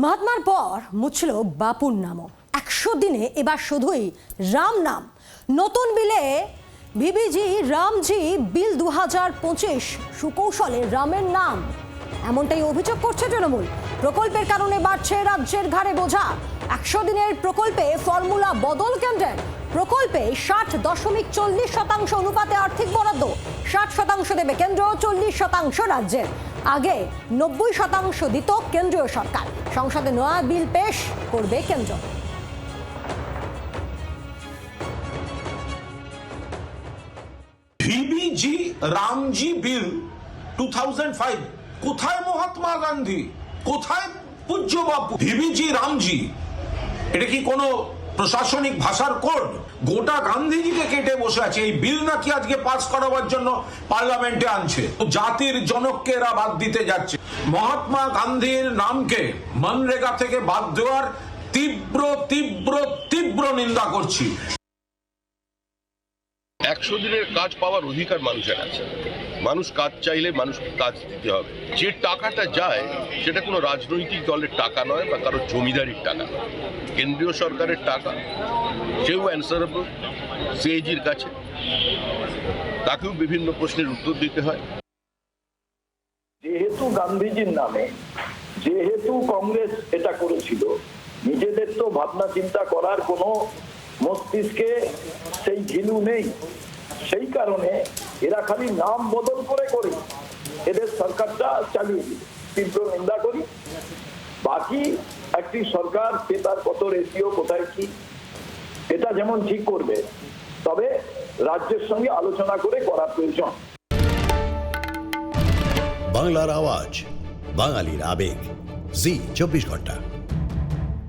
মহাত্মার পর মুছল বাপুর নামও। একশো দিনে এবার শুধুই রাম নাম। নতুন বিলে ভিবিজি রামজি বিল দু হাজার পঁচিশ সুকৌশলে রামের নাম। এমনটাই অভিযোগ করছে তৃণমূল। প্রকল্পের কারণে বাড়ছে রাজ্যের ঘাড়ে বোঝা। একশো দিনের প্রকল্পে ফর্মুলা বদল কেন্দ্রের প্রকল্পে ষাট দশমিক চল্লিশ শতাংশ অনুপাতে আর্থিক বরাদ্দ। ষাট শতাংশ দেবে কেন্দ্র, চল্লিশ শতাংশ রাজ্যের। আগে নব্বই শতাংশ দিত কেন্দ্রীয় সরকার। সংসদে নয়া বিল পেশ করবে কেন্দ্র। ভিবিজি রামজি বিল টু কোথায় মহাত্মা গান্ধী? কোথায় পূজ্য বাপু? ভিবিজি রামজি, এটা কি কোনো প্রশাসনিক ভাষার কোড। গোটা গান্ধীজিকে কেটে বসে আছে। এই বিল নাকি আজকে পাশ করাবার জন্য পার্লামেন্টে আনছে। জাতির জনককে এরা বাদ দিতে যাচ্ছে। মহাত্মা গান্ধীর নামকে মনরেগা থেকে বাদ দেওয়ার তীব্র তীব্র তীব্র নিন্দা করছি। একশো দিনের কাজ পাওয়ার অধিকার মানুষের আছে। মানুষ কাজ চাইলে মানুষ কাজ দিতে হবে। যে টাকাটা যায়, সেটা কোনো রাজনৈতিক দলের টাকা নয় বা কারও জমিদারির টাকা কেন্দ্রীয় সরকারের টাকা, সেও অ্যান্সারেবল, সিএজির কাছে। তাকেও বিভিন্ন প্রশ্নের উত্তর দিতে হয়। যেহেতু গান্ধীজির নামে, যেহেতু কংগ্রেস এটা করেছিল, নিজেদের তো ভাবনা চিন্তা করার কোনো মস্তিষ্কে সেই ঘিলু নেই। সেই কারণে এরা খালি নাম বদল করে করে এদের সরকারটা চালিয়ে দিল তীব্র নিন্দা করি। বাকি একটি সরকার, সে তার কত রেশিও, কোথায় কি, এটা যেমন ঠিক করবে, তবে রাজ্যের সঙ্গে আলোচনা করে করা প্রয়োজন। বাংলার আওয়াজ, বাঙালির আবেগ। জি, চব্বিশ ঘণ্টা।